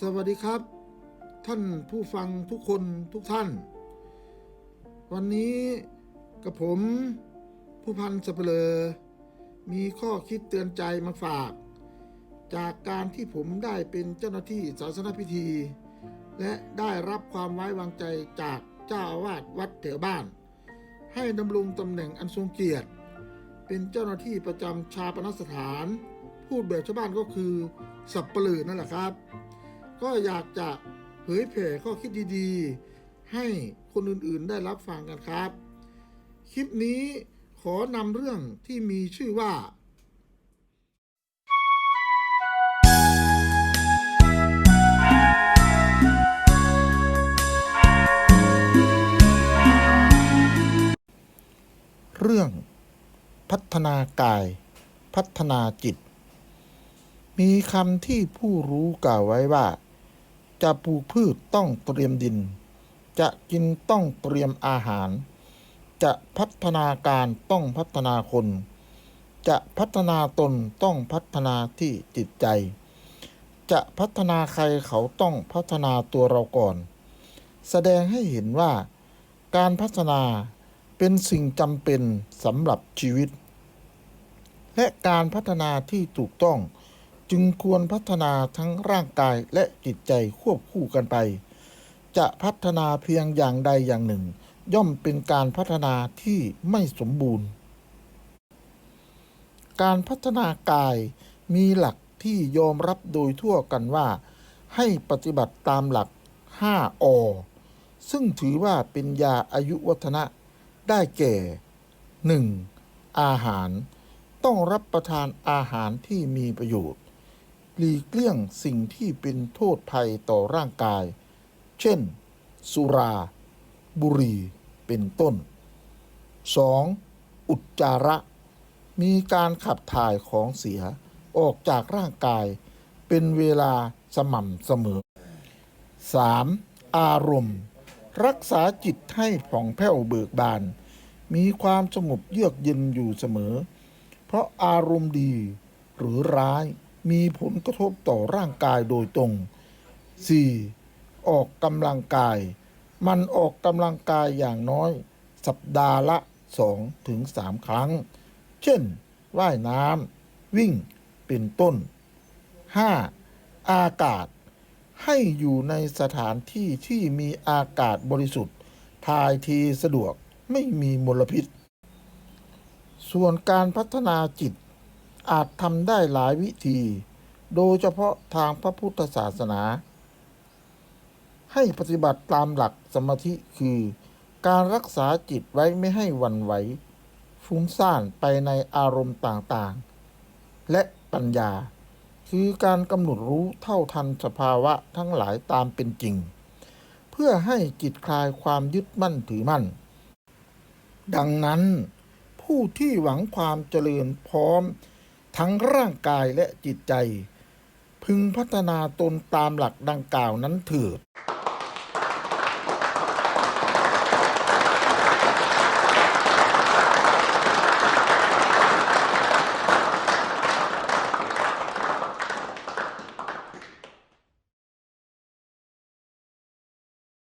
สวัสดีครับ ท่านผู้ฟังทุกคนทุกท่าน วันนี้กับผมผู้พันสเปลอมีข้อคิดเตือนใจมาฝาก จากการที่ผมได้เป็นเจ้าหน้าที่ศาสนพิธี และได้รับความไว้วางใจจากเจ้าอาวาสวัดแถวบ้าน ให้ดำรงตำแหน่งอันทรงเกียรติ เป็นเจ้าหน้าที่ประจำชาปนสถาน พูดแบบชาวบ้านก็คือสับเปลือนั่นแหละครับ ก็อยากจะเผยแผ่ข้อคิดดีๆ ให้คนอื่นๆได้รับฟังกันครับ คลิปนี้ขอนำเรื่องที่มีชื่อว่าเรื่องพัฒนากาย พัฒนาจิต มีคำที่ผู้รู้กล่าวไว้ว่า จะปลูกพืชต้องเตรียมดิน จะกินต้องเตรียมอาหาร จะพัฒนาการต้องพัฒนาคน จะพัฒนาตนต้องพัฒนาที่จิตใจ จะพัฒนาใครเขาต้องพัฒนาตัวเราก่อน แสดงให้เห็นว่า การพัฒนาเป็นสิ่งจำเป็นสำหรับชีวิต และการพัฒนาที่ถูกต้อง จึงควรพัฒนาทั้งร่างกายและจิตใจควบคู่กันไป จะพัฒนาเพียงอย่างใดอย่างหนึ่ง ย่อมเป็นการพัฒนาที่ไม่สมบูรณ์ การพัฒนากายมีหลักที่ยอมรับโดยทั่วกันว่า ให้ปฏิบัติตามหลัก 5 อ ซึ่งถือว่าเป็นยาอายุวัฒนะได้แก่ 1. อาหาร ต้องรับประทานอาหารที่มีประโยชน์ หลีกเลี่ยงสิ่งที่เป็นโทษภัยต่อร่างกาย เช่น สุรา บุหรี่ เป็นต้น 2. อุจจาระ มีการขับถ่ายของเสียออกจากร่างกาย เป็นเวลาสม่ำเสมอ 3. อารมณ์ รักษาจิตให้ผ่องแผ้วเบิกบาน มีความสงบเยือกเย็นอยู่เสมอ เพราะอารมณ์ดีหรือร้าย มีผลกระทบต่อร่างกายโดยตรง 4. ออกกำลังกาย มันออกกำลังกายอย่างน้อย สัปดาห์ละ 2-3ถึงครั้ง เช่น ว่ายน้ำวิ่งเป็นต้น 5. อากาศ ให้อยู่ในสถานที่ที่มีอากาศบริสุทธิ์ทายทีสะดวกไม่มีมลพิษ ส่วนการพัฒนาจิต อาจทำได้หลายวิธี โดยเฉพาะทางพระพุทธศาสนา ให้ปฏิบัติตามหลักสมาธิคือ การรักษาจิตไว้ไม่ให้วันไหว ฟุ้งซ่านไปในอารมณ์ต่างๆ และปัญญา คือการกำหนดรู้เท่าทันสภาวะทั้งหลายตามเป็นจริง เพื่อให้จิตคลายความยึดมั่นถือมั่น ดังนั้น ผู้ที่หวังความเจริญพร้อม ทั้งร่างกายและจิตใจ พึงพัฒนาตนตามหลักดังกล่าวนั้นเถิด